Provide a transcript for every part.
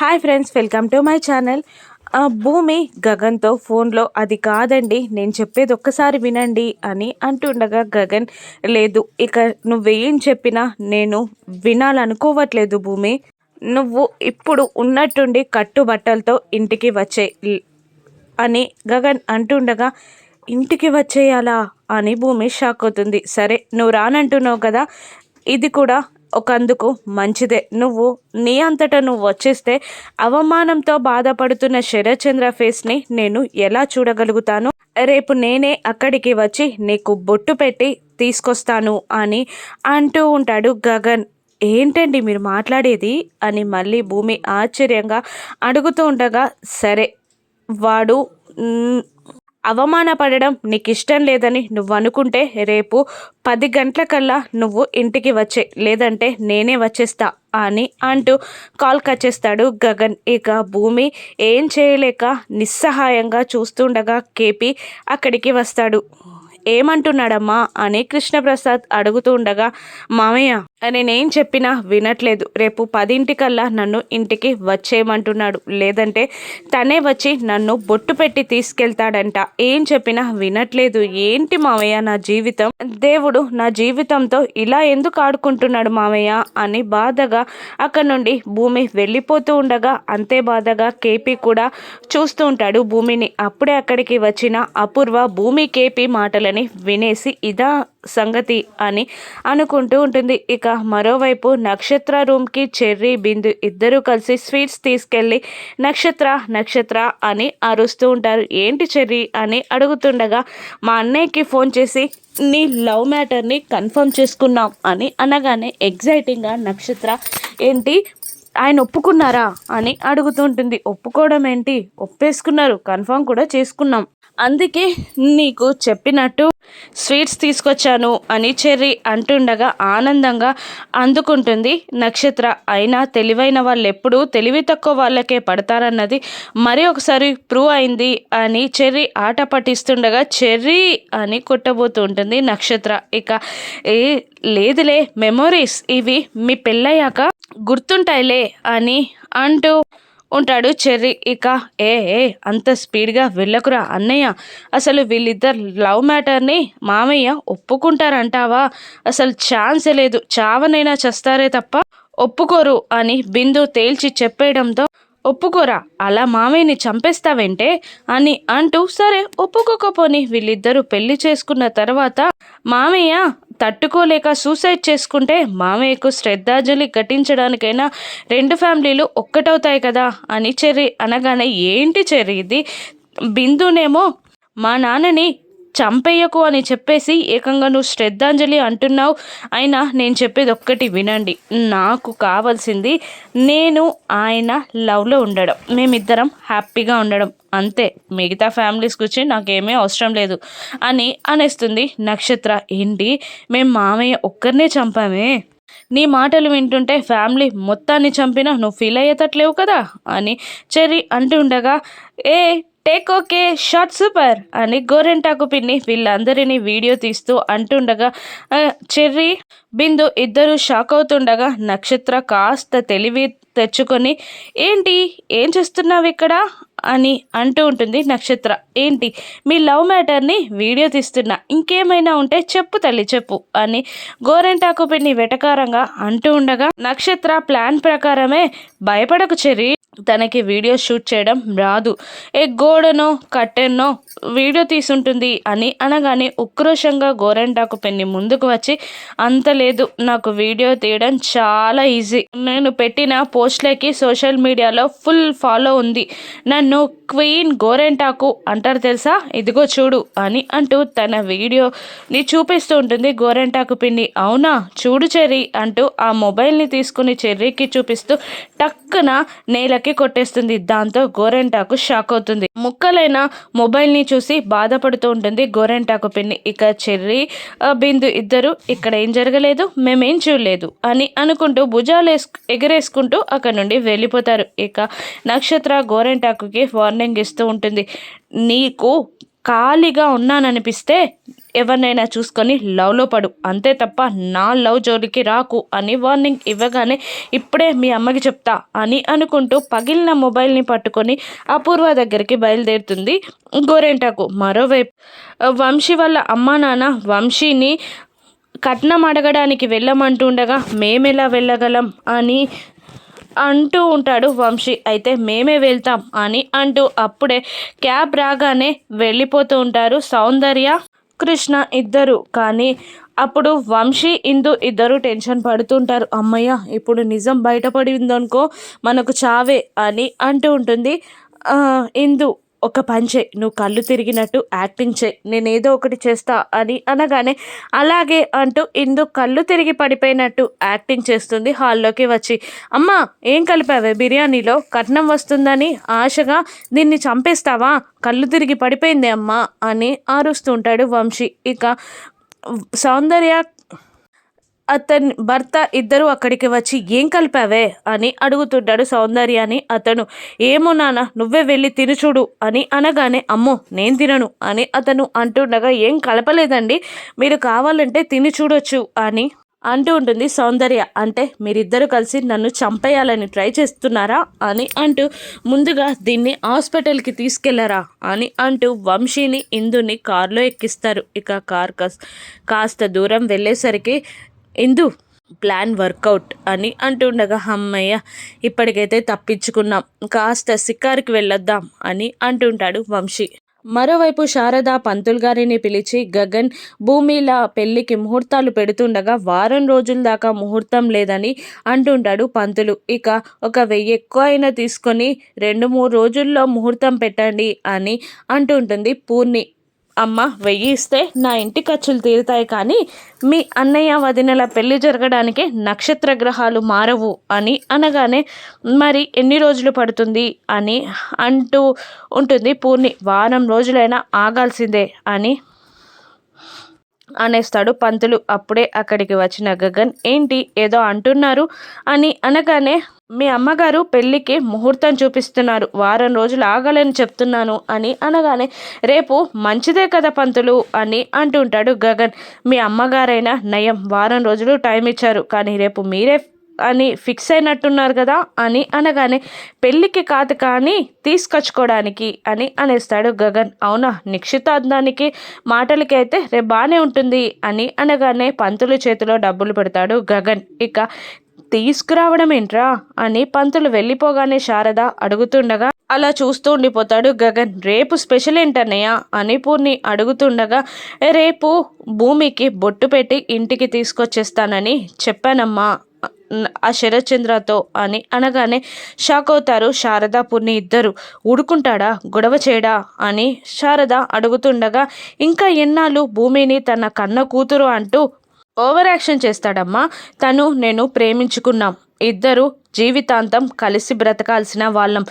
Hi friends welcome to my channel. Bhoomi గగన్తో ఫోన్లో అది కాదండి నేను చెప్పేది ఒక్కసారి వినండి అని అంటుండగా గగన్ లేదు ఇక నువ్వేం చెప్పినా నేను వినాలనుకోవట్లేదు భూమి. నువ్వు ఇప్పుడు ఉన్నట్టుండి కట్టుబట్టలతో ఇంటికి వచ్చే అని గగన్ అంటుండగా ఇంటికి వచ్చేయాలా అని భూమి షాక్ అవుతుంది. సరే నువ్వు రానంటున్నావు కదా ఇది కూడా ఒకందుకు మంచిదే. నువ్వు నీ అంతటా నువ్వు వచ్చేస్తే అవమానంతో బాధపడుతున్న శరత్చంద్ర ఫేస్ని నేను ఎలా చూడగలుగుతాను? రేపు నేనే అక్కడికి వచ్చి నీకు బొట్టు పెట్టి తీసుకొస్తాను అని అంటూ ఉంటాడు గగన్. ఏంటండి మీరు మాట్లాడేది? అని మళ్ళీ భూమి ఆశ్చర్యంగా అడుగుతూ ఉండగా సరే వాడు అవమానపడడం నీకు ఇష్టం లేదని నువ్వు అనుకుంటే రేపు పది గంటలకల్లా నువ్వు ఇంటికి వచ్చే లేదంటే నేనే వచ్చేస్తా అని అంటూ కాల్ కట్ చేస్తాడు గగన్. ఇక భూమి ఏం చేయలేక నిస్సహాయంగా చూస్తుండగా కేపీ అక్కడికి వస్తాడు. ఏమంటున్నాడమ్మా అని కృష్ణప్రసాద్ అడుగుతుండగా మామయ్య నేనేం చెప్పినా వినట్లేదు. రేపు పదింటికల్లా నన్ను ఇంటికి వచ్చేయమంటున్నాడు. లేదంటే తనే వచ్చి నన్ను బొట్టు పెట్టి తీసుకెళ్తాడంట. ఏం చెప్పినా వినట్లేదు. ఏంటి మామయ్య నా జీవితం? దేవుడు నా జీవితంతో ఇలా ఎందుకు ఆడుకుంటున్నాడు మామయ్య అని బాధగా అక్కడ నుండి భూమి వెళ్ళిపోతూ ఉండగా అంతే బాధగా కేపీ కూడా చూస్తూ ఉంటాడు భూమిని. అప్పుడే అక్కడికి వచ్చిన అపూర్వ భూమి కేపీ మాటలని వినేసి ఇదా సంగతి అని అనుకుంటూ ఉంటుంది. ఇక మరోవైపు నక్షత్ర రూమ్కి చెర్రీ బిందు ఇద్దరూ కలిసి స్వీట్స్ తీసుకెళ్ళి నక్షత్ర నక్షత్ర అని అరుస్తూ ఉంటారు. ఏంటి చెర్రీ అని అడుగుతుండగా మా అన్నయ్యకి ఫోన్ చేసి నీ లవ్ మ్యాటర్ని కన్ఫర్మ్ చేసుకున్నాం అని అనగానే ఎగ్జైటింగ్గా నక్షత్ర ఏంటి? ఆయన ఒప్పుకున్నారా? అని అడుగుతుంటుంది ఒప్పుకోవడం ఏంటి? ఒప్పేసుకున్నారు. కన్ఫర్మ్ కూడా చేసుకున్నాం. అందుకే నీకు చెప్పినట్టు స్వీట్స్ తీసుకొచ్చాను అని చెర్రీ అంటుండగా ఆనందంగా అందుకుంటుంది. నక్షత్ర అయినా తెలివైన వాళ్ళు ఎప్పుడూ తెలివి తక్కువ వాళ్ళకే పడతారన్నది మరి ఒకసారి ప్రూవ్ అయింది అని చెర్రీ ఆట పట్టిస్తుండగా చెర్రీ అని కొట్టబోతూ ఉంటుంది నక్షత్ర. ఇక ఏ లేదులే మెమొరీస్ ఇవి మీ పెళ్ళయ్యాక గుర్తుంటాయిలే అని అంటూ ఉంటాడు చెర్రీ. ఇక ఏ ఏ అంత స్పీడ్గా వెళ్ళకురా అన్నయ్య. అసలు వీళ్ళిద్దరు లవ్ మ్యాటర్ని మామయ్య ఒప్పుకుంటారంటావా? అసలు ఛాన్సే లేదు. చావనైనా చేస్తారే తప్ప ఒప్పుకోరు అని బిందు తేల్చి చెప్పేయడంతో ఒప్పుకోరా అలా మామయ్యని చంపేస్తావంటే? అని అంటూ సరే ఒప్పుకోకపోని వీళ్ళిద్దరూ పెళ్ళి చేసుకున్న తర్వాత మామయ్య తట్టుకోలేక సూసైడ్ చేసుకుంటే మామయ్యకు శ్రద్ధాంజలి ఘటించడానికైనా రెండు ఫ్యామిలీలు ఒక్కటవుతాయి కదా అని చెర్రి అనగానే ఏంటి చెర్రి ఇది? బిందునేమో మా నాన్నని చంపేయకు అని చెప్పేసి ఏకంగా నువ్వు శ్రద్ధాంజలి అంటున్నావు. అయినా నేను చెప్పేది ఒక్కటి వినండి. నాకు కావాల్సింది నేను ఆయన లవ్లో ఉండడం. మేమిద్దరం హ్యాపీగా ఉండడం. అంతే. మిగతా ఫ్యామిలీస్ గురించి నాకేమీ అవసరం లేదు అని అనేస్తుంది నక్షత్ర. ఏంటి? మేము మామయ్య ఒక్కరినే చంపామే? నీ మాటలు వింటుంటే ఫ్యామిలీ మొత్తాన్ని చంపినా నువ్వు ఫీల్ అయ్యేటట్లేవు కదా అని చెర్రీ అంటుండగా a take okay short super అని గోరెంటాకు పిన్ని వీళ్ళందరినీ వీడియో తీస్తూ అంటుండగా చెర్రీ బిందు ఇద్దరు షాక్ అవుతుండగా నక్షత్ర కాస్త తెలివి తెచ్చుకొని ఏంటి ఏం చేస్తున్నావు ఇక్కడ? అని అంటూ ఉంటుంది నక్షత్ర. ఏంటి? మీ లవ్ మ్యాటర్ని వీడియో తీస్తున్నా. ఇంకేమైనా ఉంటే చెప్పు తల్లి చెప్పు అని గోరెంటాకు పిన్ని వెటకారంగా అంటూ ఉండగా నక్షత్ర ప్లాన్ ప్రకారమే భయపడకు చెరి తనకి వీడియో షూట్ చేయడం రాదు. ఏ గోడనో కట్టెన్నో వీడియో తీసుంటుంది అని అనగానే ఉక్రోషంగా గోరెంటాకు పెన్ని ముందుకు వచ్చి అంత లేదు నాకు వీడియో తీయడం చాలా ఈజీ. నేను పెట్టిన పోస్ట్లకి సోషల్ మీడియాలో ఫుల్ ఫాలో ఉంది. నన్ను క్వీన్ గోరెంటాకు అంటారు తెలుసా? ఇదిగో చూడు అని అంటూ తన వీడియోని చూపిస్తూ ఉంటుంది గోరెంటాకు పిన్ని. అవునా? చూడు చెర్రీ అంటూ ఆ మొబైల్ని తీసుకుని చెర్రీకి చూపిస్తూ టక్కున నేలకి కొట్టేస్తుంది. దాంతో గోరెంటాకు షాక్ అవుతుంది. ముక్కలైన మొబైల్ని చూసి బాధపడుతూ ఉంటుంది గోరెంటాకు పిన్ని. ఇక చెర్రీ బిందు ఇద్దరు ఇక్కడ ఏం జరగలేదు? మేమేం చూడలేదు అని అనుకుంటూ భుజాలు ఎగరేసుకుంటూ అక్కడ నుండి వెళ్ళిపోతారు. ఇక నక్షత్ర గోరెంటాకుకి వార్నింగ్ ఇస్తూ ఉంటుంది. నీకు ఖాళీగా ఉన్నాననిపిస్తే ఎవరినైనా చూసుకొని లవ్లో పడు. అంతే తప్ప నా లవ్ జోలికి రాకు అని వార్నింగ్ ఇవ్వగానే ఇప్పుడే మీ అమ్మకి చెప్తా అని అనుకుంటూ పగిలిన మొబైల్ని పట్టుకొని అపూర్వ దగ్గరికి బయలుదేరుతుంది గోరెంటాకు. మరోవైపు వంశీ వాళ్ళ అమ్మా నాన్న వంశీని కట్నం అడగడానికి వెళ్ళమంటుండగా మేమెలా వెళ్ళగలం అని అంటూ ఉంటాడు వంశీ. అయితే మేమే వెళ్తాం అని అంటూ అప్పుడే క్యాబ్ రాగానే వెళ్ళిపోతూ ఉంటారు సౌందర్య కృష్ణ ఇద్దరు. కానీ అప్పుడు వంశీ ఇందు ఇద్దరు టెన్షన్ పడుతుంటారు. అమ్మయ్య ఇప్పుడు నిజం బయటపడిందనుకో మనకు చావే అని అంటూ ఉంటుంది. ఇందు ఒక పని చేయి నువ్వు కళ్ళు తిరిగినట్టు యాక్టింగ్ చేయి నేనేదో ఒకటి చేస్తా అని అనగానే అలాగే అంటూ ఇందు కళ్ళు తిరిగి పడిపోయినట్టు యాక్టింగ్ చేస్తుంది హాల్లోకి వచ్చి. అమ్మ ఏం కలిపావే? బిర్యానీలో కట్నం వస్తుందని ఆశగా దీన్ని చంపేస్తావా? కళ్ళు తిరిగి పడిపోయింది అమ్మ అని ఆరుస్తుంటాడు వంశీ. ఇక సౌందర్య అతని భర్త ఇద్దరు అక్కడికి వచ్చి ఏం కలిపావే? అని అడుగుతుంటాడు సౌందర్యాన్ని అతను. ఏమో నాన్న నువ్వే వెళ్ళి తినుచుడు అని అనగానే అమ్మో నేను తినను అని అతను అంటుండగా ఏం కలపలేదండి మీరు కావాలంటే తిని చూడొచ్చు అని అంటూ ఉంటుంది సౌందర్య. అంటే మీరిద్దరు కలిసి నన్ను చంపేయాలని ట్రై చేస్తున్నారా? అని అంటూ ముందుగా దీన్ని హాస్పిటల్కి తీసుకెళ్ళరా? అని అంటూ వంశీని ఇందుని కారులో ఎక్కిస్తారు. ఇక కార్ కాస్త దూరం వెళ్ళేసరికి ఇందు ప్లాన్ వర్కౌట్ అని అంటుండగా అమ్మయ్య ఇప్పటికైతే తప్పించుకున్నాం. కాస్త సిక్కారికి వెళ్ళొద్దాం అని అంటుంటాడు వంశీ. మరోవైపు శారద పంతులు గారిని పిలిచి గగన్ భూమిలా పెళ్ళికి ముహూర్తాలు పెడుతుండగా వారం రోజుల దాకా ముహూర్తం లేదని అంటుంటాడు పంతులు. ఇక ఒక వెయ్యి ఎక్కువ అయినా తీసుకొని రెండు మూడు రోజుల్లో ముహూర్తం పెట్టండి అని అంటుంటుంది పూర్ణి. అమ్మ వెయ్యి ఇస్తే నా ఇంటి ఖర్చులు తీరుతాయి కానీ మీ అన్నయ్య వదినల పెళ్ళి జరగడానికి నక్షత్ర గ్రహాలు మారవు అని అనగానే మరి ఎన్ని రోజులు పడుతుంది అని అంటూ ఉంటుంది. పూర్ణి వారం రోజులైనా ఆగాల్సిందే అని అనేస్తాడు పంతులు. అప్పుడే అక్కడికి వచ్చిన గగన్ ఏంటి ఏదో అంటున్నారు? అని అనగానే మీ అమ్మగారు పెళ్ళికి ముహూర్తం చూపిస్తున్నారు. వారం రోజులు ఆగాలని చెప్తున్నాను అని అనగానే రేపు మంచిదే కదా పంతులు అని అంటుంటాడు గగన్. మీ అమ్మగారైనా నయం వారం రోజులు టైం ఇచ్చారు. కానీ రేపు మీరే అని ఫిక్స్ అయినట్టున్నారు కదా అని అనగానే పెళ్ళికి కాదు కానీ తీసుకొచ్చుకోవడానికి అని అనేస్తాడు గగన్. అవునా నిక్షితార్థానికి మాటలకి అయితే రేపు బాగానే ఉంటుంది అని అనగానే పంతులు చేతిలో డబ్బులు పెడతాడు గగన్. ఇక తీసుకురావడం ఏంట్రా అని పంతులు వెళ్ళిపోగానే శారద అడుగుతుండగా అలా చూస్తూ ఉండిపోతాడు గగన్. రేపు స్పెషల్ ఏంటన్నయ్య? అని పూర్ణి అడుగుతుండగా రేపు భూమికి బొట్టు పెట్టి ఇంటికి తీసుకొచ్చేస్తానని చెప్పానమ్మా ఆ శరత్చంద్రతో అని అనగానే షాక్ అవుతారు శారద పూర్ణి ఇద్దరు. ఊడుకుంటాడా? గొడవ చేయడా? అని శారద అడుగుతుండగా ఇంకా ఎన్నాళ్ళు భూమిని తన కన్న కూతురు అంటూ ఓవర్ యాక్షన్ చేస్తాడమ్మా. తను నేను ప్రేమించుకున్నాం. ఇద్దరు జీవితాంతం కలిసి బ్రతకాల్సిన వాళ్ళం.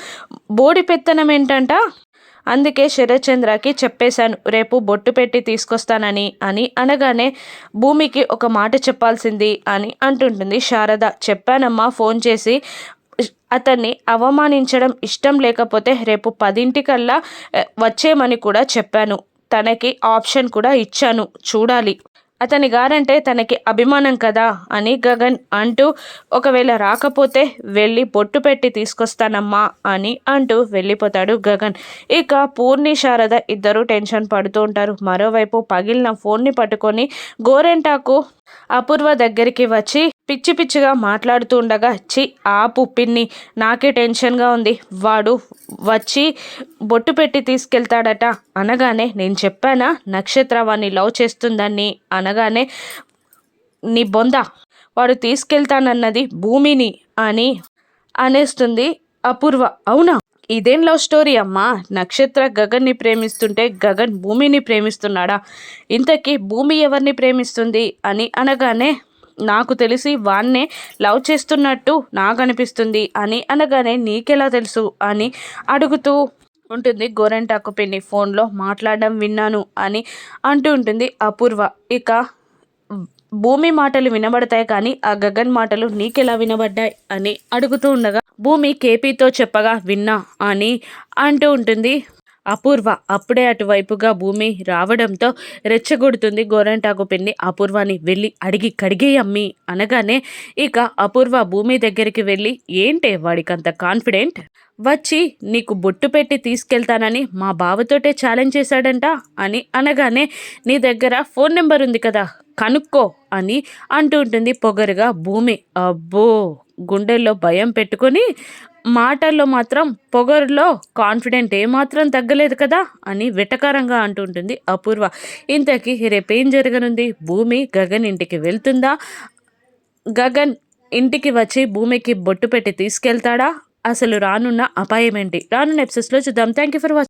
బోడి పెత్తనం ఏంటంట? అందుకే శరత్చంద్రకి చెప్పేశాను రేపు బొట్టు పెట్టి తీసుకొస్తానని అని అనగానే భూమికి ఒక మాట చెప్పాల్సింది అని అంటుంటుంది శారద. చెప్పానమ్మా ఫోన్ చేసి అతన్ని అవమానించడం ఇష్టం లేకపోతే రేపు పదింటికల్లా వచ్చేయమని కూడా చెప్పాను. తనకి ఆప్షన్ కూడా ఇచ్చాను. చూడాలి. అతని గారంటే తనకి అభిమానం కదా అని గగన్ అంటూ ఒకవేళ రాకపోతే వెళ్ళి బొట్టు పెట్టి తీసుకొస్తానమ్మా అని అంటూ వెళ్ళిపోతాడు గగన్. ఇక పూర్ణి శారద ఇద్దరు టెన్షన్ పడుతూ ఉంటారు. మరోవైపు పగిలిన ఫోన్ని పట్టుకొని గోరెంటాకు అపూర్వ దగ్గరికి వచ్చి పిచ్చి పిచ్చిగా మాట్లాడుతూ ఉండగా చి ఆ పిన్ని నాకే టెన్షన్గా ఉంది. వాడు వచ్చి బొట్టు పెట్టి తీసుకెళ్తాడట. అనగానే నేను చెప్పానా? నక్షత్ర వాణ్ణి లవ్ చేస్తుందని అనగానే నీ బొంద వాడు తీసుకెళ్తానన్నది భూమిని అని అనేస్తుంది అపూర్వ. అవునా? ఇదేం లవ్ స్టోరీ అమ్మా? నక్షత్ర గగన్ని ప్రేమిస్తుంటే గగన్ భూమిని ప్రేమిస్తున్నాడా? ఇంతకీ భూమి ఎవరిని ప్రేమిస్తుంది అని అనగానే నాకు తెలిసి వాన్నే లవ్ చేస్తున్నట్టు నాకు అనిపిస్తుంది అని అనగానే నీకెలా తెలుసు అని అడుగుతూ ఉంటుంది గోరెంటాకు పిన్ని ఫోన్లో మాట్లాడడం విన్నాను అని అంటూ ఉంటుంది అపూర్వ. ఇక భూమి మాటలు వినబడతాయి కానీ ఆ గగన్ మాటలు నీకెలా వినబడ్డాయి అని అడుగుతూ ఉండగా భూమి కేపీతో చెప్పగా విన్నా అని అంటూ ఉంటుంది అపూర్వ అప్పుడే అటువైపుగా భూమి రావడంతో రెచ్చగొడుతుంది గోరంటాకు పిండి అపూర్వని వెళ్ళి అడిగి కడిగేయమ్మి అనగానే ఇక అపూర్వ భూమి దగ్గరికి వెళ్ళి ఏంటే వాడికంత కాన్ఫిడెంట్? వచ్చి నీకు బొట్టు పెట్టి తీసుకెళ్తానని మా బావతోటే ఛాలెంజ్ చేశాడంట అని అనగానే నీ దగ్గర ఫోన్ నెంబర్ ఉంది కదా కనుక్కో అని అంటూ ఉంటుంది పొగరుగా భూమి. అబ్బో! గుండెల్లో భయం పెట్టుకొని మాటల్లో మాత్రం పొగరులో కాన్ఫిడెంట్ ఏమాత్రం తగ్గలేదు కదా అని వెటకారంగా అంటుంటుంది అపూర్వ. ఇంతకీ రేపేం జరగనుంది? భూమి గగన్ ఇంటికి వెళ్తుందా? గగన్ ఇంటికి వచ్చి భూమికి బొట్టు పెట్టి తీసుకెళ్తాడా? అసలు రానున్న అపాయం ఏంటి రానున్న ఎపిసోడ్స్లో చూద్దాం. Thank you for watching